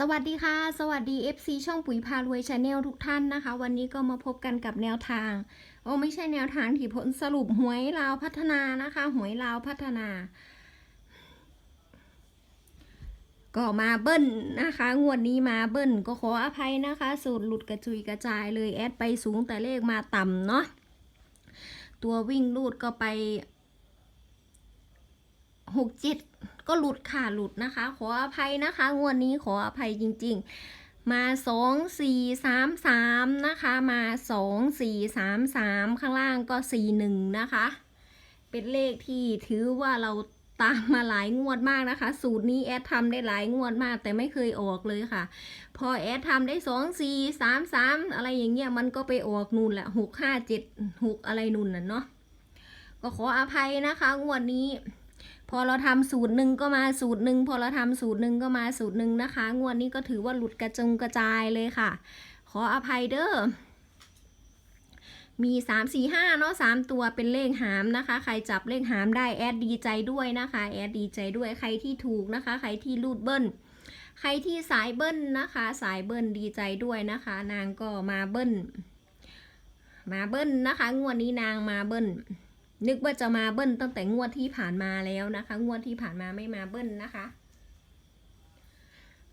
สวัสดีค่ะ สวัสดี FC ช่องปุ๋ยพารวยชาแนลทุกท่านนะคะ วันนี้ก็มาพบกันกับแนวทาง โอ้ไม่ใช่แนวทางที่ผลสรุปหวยลาวพัฒนานะคะ หวยลาวพัฒนา ก็มาเบิ้ลนะคะ งวดนี้มาเบิ้ลก็ขออภัยนะคะ สูตรหลุดกระจุยกระจายเลยแอดไปสูงแต่เลขมาต่ำเนาะตัววิ่งลูดก็ไป หกเจ็ดก็หลุดค่ะหลุดนะคะ ขออภัยนะคะ งวดนี้ขออภัยจริง ๆ มาสองสี่สามสามนะคะ มาสองสี่สามสามข้างล่างก็สี่หนึ่งนะคะ เป็นเลขที่ถือว่าเราตามมาหลายงวดมากนะคะ สูตรนี้แอดทำได้หลายงวดมาก แต่ไม่เคยออกเลยค่ะ พอแอดทำได้สองสี่สามสามอะไรอย่างเงี้ยมันก็ไปออกนู่นแหละหกห้าเจ็ดหกอะไรนู่นน่ะเนาะก็ขออภัยนะคะ งวดนี้ พอเราทำสูตรหนึ่งก็มาสูตรหนึ่งพอเราทำสูตรหนึ่งก็มาสูตรหนึ่งนะคะ งวดนี้ก็ถือว่าหลุดกระจงกระจายเลยค่ะ ขออภัยเด้อมีสามสี่ห้าเนาะสามตัวเป็นเลขหามนะคะ ใครจับเลขหามได้แอดดีใจด้วยนะคะ แอดดีใจด้วยใครที่ถูกนะคะ ใครที่รูดเบิ้ล ใครที่สายเบิ้ลนะคะ สายเบิ้ลดีใจด้วยนะคะ นางก็มาเบิ้ล มาเบิ้ลนะคะ งวดนี้นางมาเบิ้ล นึกว่าจะมาเบิ้ลตั้งแต่งวดที่ผ่านมาแล้วนะคะ งวดที่ผ่านมาไม่มาเบิ้ลนะคะ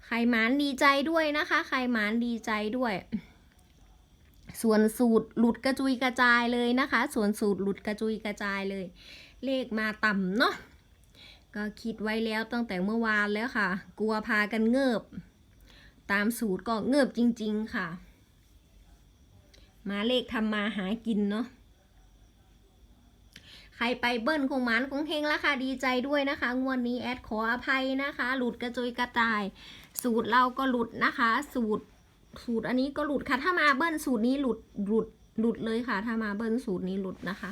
ใครหมานดีใจด้วยนะคะใครหมานดีใจด้วย ส่วนสูตรหลุดกระจุยกระจายเลยนะคะ ส่วนสูตรหลุดกระจุยกระจายเลย เลขมาต่ำเนาะ ก็คิดไว้แล้วตั้งแต่เมื่อวานแล้วค่ะ กลัวพากันเงิบ ตามสูตรก็เงิบจริง ๆ ค่ะ มาเลขทำมาหากินเนาะ รไปเบิ้ลคงหมานคงเฮงแล้วค่ะดีใจด้วยนะคะ งวดนี้แอดขออภัยนะคะ หลุดกระจุยกระจาย สูตรเราก็หลุดนะคะ สูตรสูตรอันนี้ก็หลุดค่ะ ถ้ามาเบิ้ลสูตรนี้หลุดหลุดหลุดเลยค่ะ ถ้ามาเบิ้ลสูตรนี้หลุดนะคะ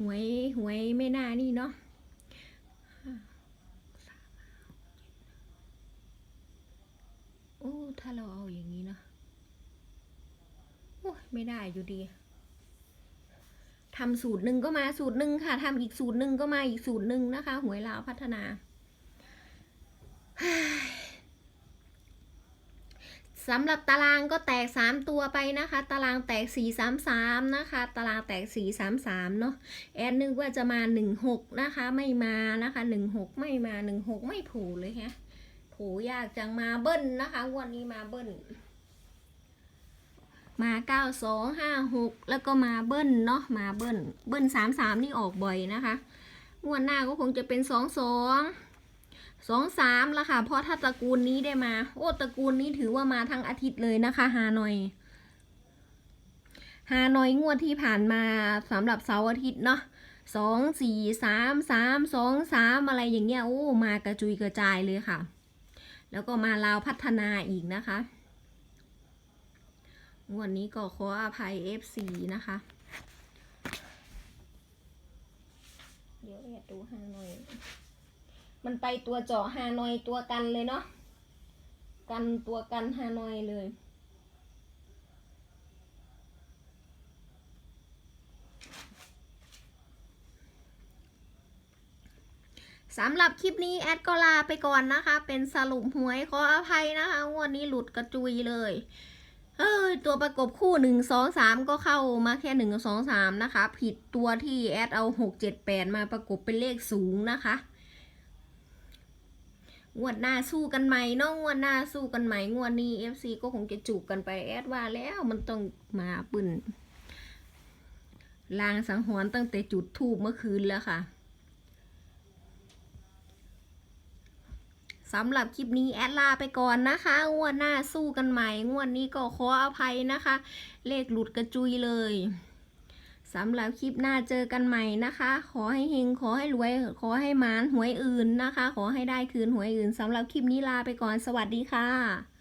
หวยหวยไม่น่านี่เนาะโอ้ ถ้าเราเอาอย่างนี้เนาะโอ้ไม่ได้อยู่ดี ทำสูตรหนึ่งก็มาสูตรหนึ่งค่ะทำอีกสูตรหนึ่งก็มาอีกสูตรหนึ่งนะคะ หวยลาวพัฒนา สำหรับตารางก็แตก 3 ตัวไปนะคะ ตารางแตก 4 3 3 นะคะ ตารางแตก 4 3 3 เนาะแอดนึกว่าจะมา 16 นะคะ ไม่มานะคะ 16 ไม่มา 16 ไม่ผูเลยฮะผูยากจังมาเบิ้ลนะคะ วันนี้มาเบิ้ล มาเก้าสองห้าหกแล้วก็มาเบิ้ลเนาะมาเบิ้ลเบิ้ลสามสามนี่ออกบ่อยนะคะงวดหน้าก็คงจะเป็นสองสองสองสามละค่ะ เพราะถ้าตระกูลนี้ได้มา โอ้ตระกูลนี้ถือว่ามาทั้งอาทิตย์เลยนะคะฮานอยฮานอยงวดที่ผ่านมาสำหรับเสาร์อาทิตย์เนาะสองสี่สามสามสองสามอะไรอย่างเงี้ยโอ้มากระจุยกระจายเลยค่ะ แล้วก็มาลาวพัฒนาอีกนะคะ งวดนนี้ก็ขออภัย FC นะคะ เดี๋ยวแอบดูฮานอย มันไปตัวเจาะฮานอยตัวกันเลยเนาะ กันตัวกันฮานอยเลย สำหรับคลิปนี้แอดก็ลาไปก่อนนะคะ เป็นสรุปหวยขออภัยนะคะ งวดนี้หลุดกระจุยเลย เอ้ยตัวประกบคู่หนึ่งสองสามก็เข้ามาแค่หนึ่งสองสามนะคะ ผิดตัวที่แอดเอาหกเจ็ดแปดมาประกบเป็นเลขสูงนะคะงวดหน้าสู้กันใหม่น้องงวดหน้าสู้กันใหม่งวดนี้ FC ก็คงจะจูบกันไปแอดว่าแล้วมันต้องมาปืนลางสังหรณ์ตั้งแต่จุดทูบเมื่อคืนแล้วค่ะ สำหรับคลิปนี้แอดลาไปก่อนนะคะ งวดหน้าสู้กันใหม่ งวดนี้ก็ขออภัยนะคะ เลขหลุดกระจุยเลยสำหรับคลิปหน้าเจอกันใหม่นะคะ ขอให้เฮงขอให้รวย ขอให้มานหวยอื่นนะคะ ขอให้ได้คืนหวยอื่นสำหรับคลิปนี้ลาไปก่อนสวัสดีค่ะ